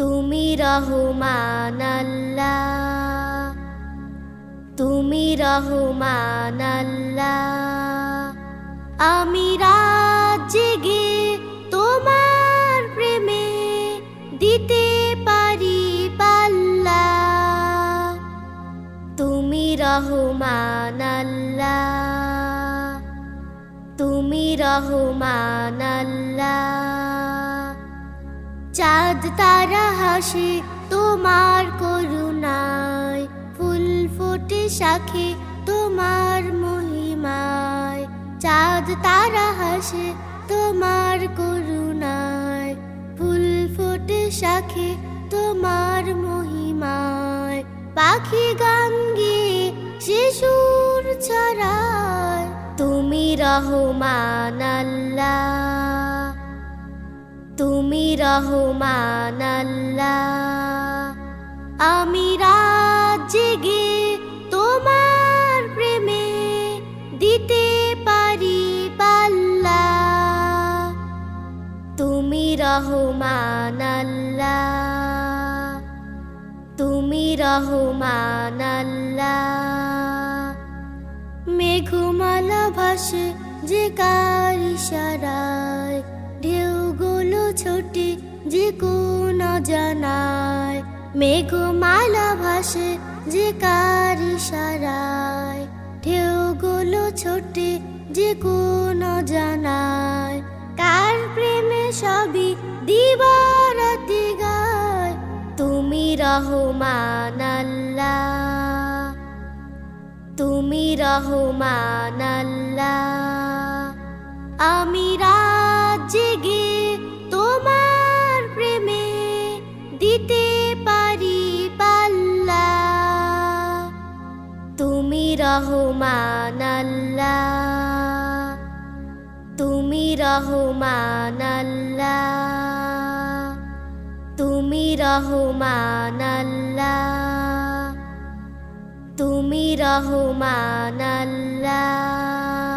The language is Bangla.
তুমি রহমান আল্লাহ, তুমি রহমান আল্লাহ। আমি রাত জেগে তোমার প্রেমে দিতে পারি পাল্লা। তুমি রহমান আল্লাহ, তুমি রহমান আল্লাহ। চাঁদ তারা হাসে তোমার করুণায়। ফুল ফোটে শাখে তোমার মহিমায়। চাঁদ তারা হাসে তোমার করুণায়। ফুল ফোটে শাখে তোমার মহিমায়। পাখি গান গিয়ে শিশুর ছড়ায়। তুমি রহমান আল্লাহ। তুমি রহমান আল্লাহ। আমি রাত জেগে তোমার প্রেমে দিতে পারি পাল্লা। তুমি রহমান আল্লাহ। তুমি রহমান আল্লাহ। মেঘমালা ভাসে যে কার ইশারায় ঢেউগুলো ছোটে যে কোন জানায়। মেঘমালা ভাসে যে কার ইশারায়। ঢেউগুলো ছোটে যে কোন জানায়। কার প্রেমে সবই দিবারাতি গায়। তুমি রহমান আল্লাহ। তুমি রহমান আল্লাহ। রহমান আল্লাহ তুমি রহমান আল্লাহ তুমি রহমান আল্লাহ তুমি রহমান আল্লাহ